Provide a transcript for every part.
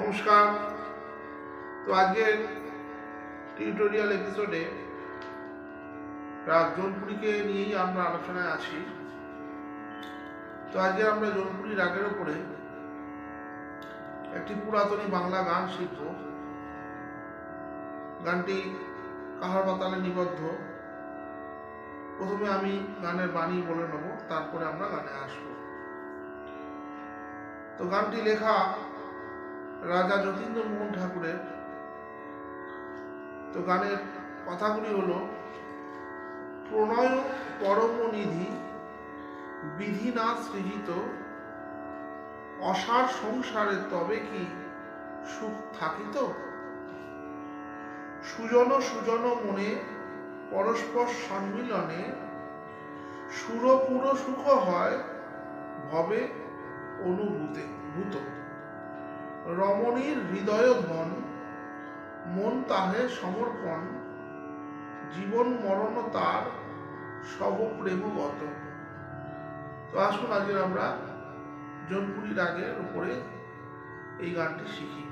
নমস্কার। তো আজকের টিউটোরিয়াল এপিসোডে রাত জোনপুরিকে নিয়েই আমরা আলোচনায় আছি। তো আজকে আমরা জোনপুরি রাগের ওপরে একটি পুরাতনী বাংলা গান শিখব। গানটি কাহার বাতালে নিবদ্ধ? প্রথমে আমি গানের বাণী বলে নেব, তারপরে আমরা গানে আসব। তো গানটি লেখা রাজা যতীন্দ্র মোহন ঠাকুরের। তো গানের কথাগুলি হলো, প্রণয় পরম নিধি বিধি না সৃজিত, অসার সংসারে তবে কি সুখ থাকিত? সুজন সুজন মনে পরস্পর সম্মিলনে সুরপুর সুখ হয় ভবে অনুভূতে, ভূত। রমণীর হৃদয় ধন মন তাহে সমর্পণ, জীবন মরণ তার সব প্রেমগত তো আসুন আজকে আমরা জনপুরীর রাগের উপরে এই গানটি শিখি।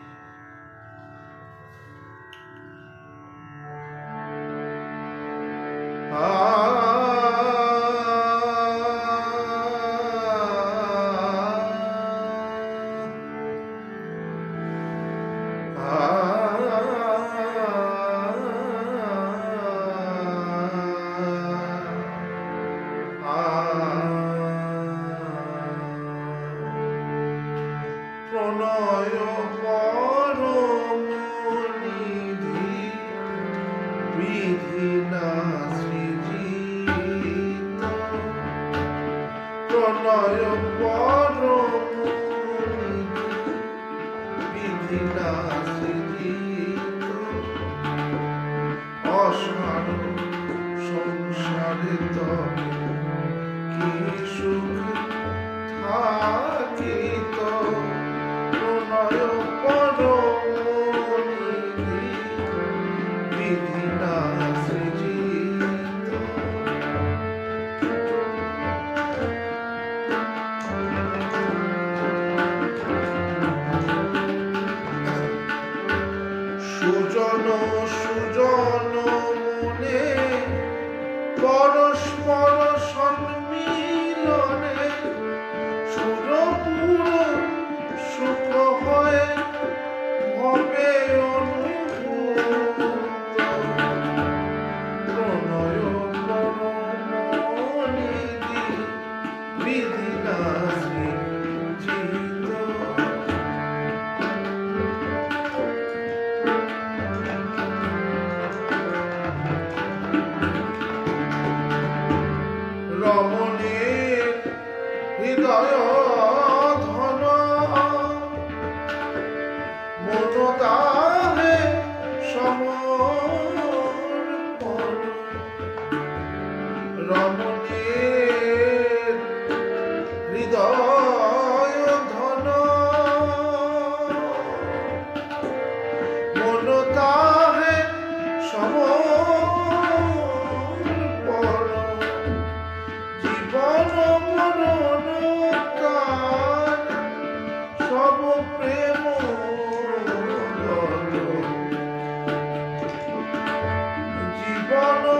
বিধি সৃজিত। প্রণয় পরমনিধি বিধি সৃজিত। অসার সংসারে তবে রমণীর হৃদয় ধন মনতাহে সমর্পণ জীবন মরণ সব প্রেম। জীবন